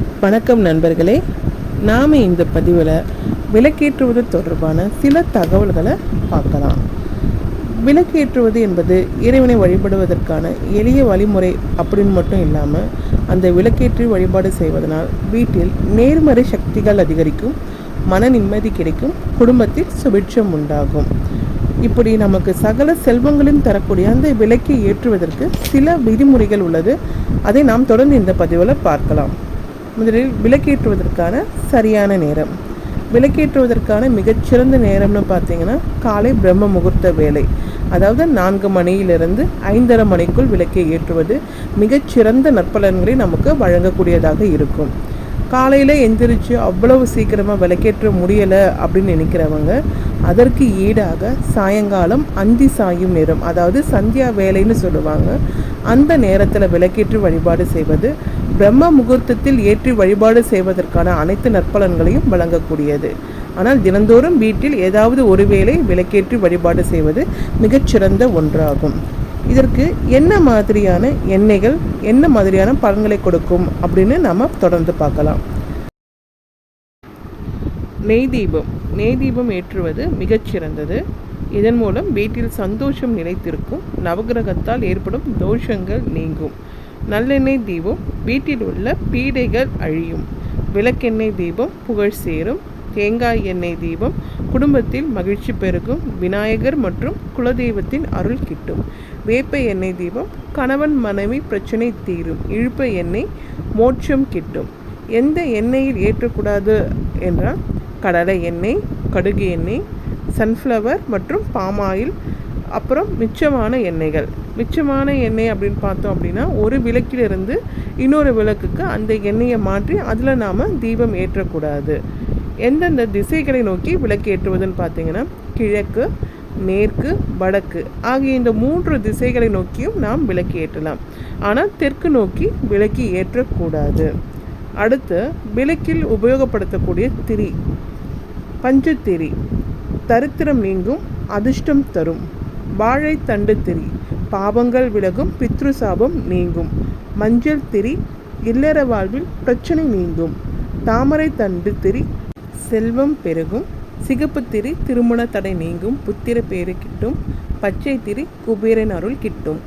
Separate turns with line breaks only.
வணக்கம் நண்பர்களே. நாம் இந்த பதிவில் விளக்கேற்றுவது தொடர்பான சில தகவல்களை பார்க்கலாம். விளக்கேற்றுவது என்பது இறைவனை வழிபடுவதற்கான எளிய வழிமுறை அப்படின்னு மட்டும் இல்லாமல் அந்த விளக்கேற்றி வழிபாடு செய்வதனால் வீட்டில் நேர்மறை சக்திகள் அதிகரிக்கும் மன நிம்மதி கிடைக்கும் குடும்பத்தில் சுபிட்சம் உண்டாகும். இப்படி நமக்கு சகல செல்வங்களையும் தரக்கூடிய அந்த விலக்கை ஏற்றுவதற்கு சில விதிமுறைகள் உள்ளது. அதை நாம் தொடர்ந்து இந்த பதிவில் பார்க்கலாம். முதலில் விளக்கேற்றுவதற்கான சரியான நேரம். விளக்கேற்றுவதற்கான மிகச்சிறந்த நேரம்னு பார்த்தீங்கன்னா காலை பிரம்ம முகூர்த்த வேலை அதாவது நான்கு மணியிலிருந்து ஐந்தரை மணிக்குள் விளக்கை ஏற்றுவது மிகச்சிறந்த நற்பலன்களை நமக்கு வழங்கக்கூடியதாக இருக்கும். காலையில் எந்திரிச்சு அவ்வளவு சீக்கிரமாக விளக்கேற்ற முடியலை அப்படின்னு நினைக்கிறவங்க அதற்கு ஈடாக சாயங்காலம் அந்தி சாயும் நேரம் அதாவது சந்தியா வேலைன்னு சொல்லுவாங்க அந்த நேரத்தில் விளக்கேற்றி வழிபாடு செய்வது பிரம்ம முகூர்த்தத்தில் ஏற்றி வழிபாடு செய்வதற்கான அனைத்து நற்பலன்களையும் வழங்கக்கூடியது. ஆனால் தினந்தோறும் வீட்டில் ஏதாவது ஒரு வேளை விளக்கேற்றி வழிபாடு செய்வது மிகச்சிறந்த ஒன்றாகும். இதற்கு என்ன மாதிரியான எண்ணெய்கள் என்ன மாதிரியான பலன்களை கொடுக்கும் அப்படின்னு நம்ம தொடர்ந்து பார்க்கலாம். நெய் தீபம். நெய் தீபம் ஏற்றுவது மிகச்சிறந்தது. இதன் மூலம் வீட்டில் சந்தோஷம் நிலைத்திருக்கும். நவகிரகத்தால் ஏற்படும் தோஷங்கள் நீங்கும். நல்லெண்ணெய் தீபம் வீட்டில் உள்ள பீடைகள் அழியும். விளக்கெண்ணெய் தீபம் புகழ் சேரும். தேங்காய் எண்ணெய் தீபம் குடும்பத்தில் மகிழ்ச்சி பெருகும். விநாயகர் மற்றும் குலதெய்வத்தின் அருள் கிட்டும். வேப்ப எண்ணெய் தீபம் கணவன் மனைவி பிரச்சனை தீரும். இழுப்ப எண்ணெய் மோட்சம் கிட்டும். எந்த எண்ணெயில் ஏற்றக்கூடாது என்றால் கடலை எண்ணெய் கடுகு எண்ணெய் சன்ஃப்ளவர் மற்றும் பாம் ஆயில் அப்புறம் மிச்சமான எண்ணெய்கள். மிச்சமான எண்ணெய் அப்படின்னு பார்த்தோம் அப்படின்னா ஒரு விளக்கிலிருந்து இன்னொரு விளக்குக்கு அந்த எண்ணெயை மாற்றி அதில் நாம் தீபம் ஏற்றக்கூடாது. எந்தெந்த திசைகளை நோக்கி விளக்கு ஏற்றுவதுன்னு பார்த்தீங்கன்னா கிழக்கு மேற்கு வடக்கு ஆகிய இந்த மூன்று திசைகளை நோக்கியும் நாம் விளக்கு ஏற்றலாம். ஆனால் தெற்கு நோக்கி விளக்கு ஏற்றக்கூடாது. அடுத்து விளக்கில் உபயோகப்படுத்தக்கூடிய திரி. பஞ்சத்திரி. தரித்திரம் நீங்கும் அதிர்ஷ்டம் தரும். வாழைத்தண்டு திரி. பாவங்கள் விலகும் பித்ரு சாபம் நீங்கும். மஞ்சள் திரி இல்லற வாழ்வில் பிரச்சனை நீங்கும். தாமரை தண்டு திரி செல்வம் பெருகும். சிகப்பு திரி திருமண தடை நீங்கும். புத்திர பேரு கிட்டும். பச்சை திரி குபேரன் அருள் கிட்டும்.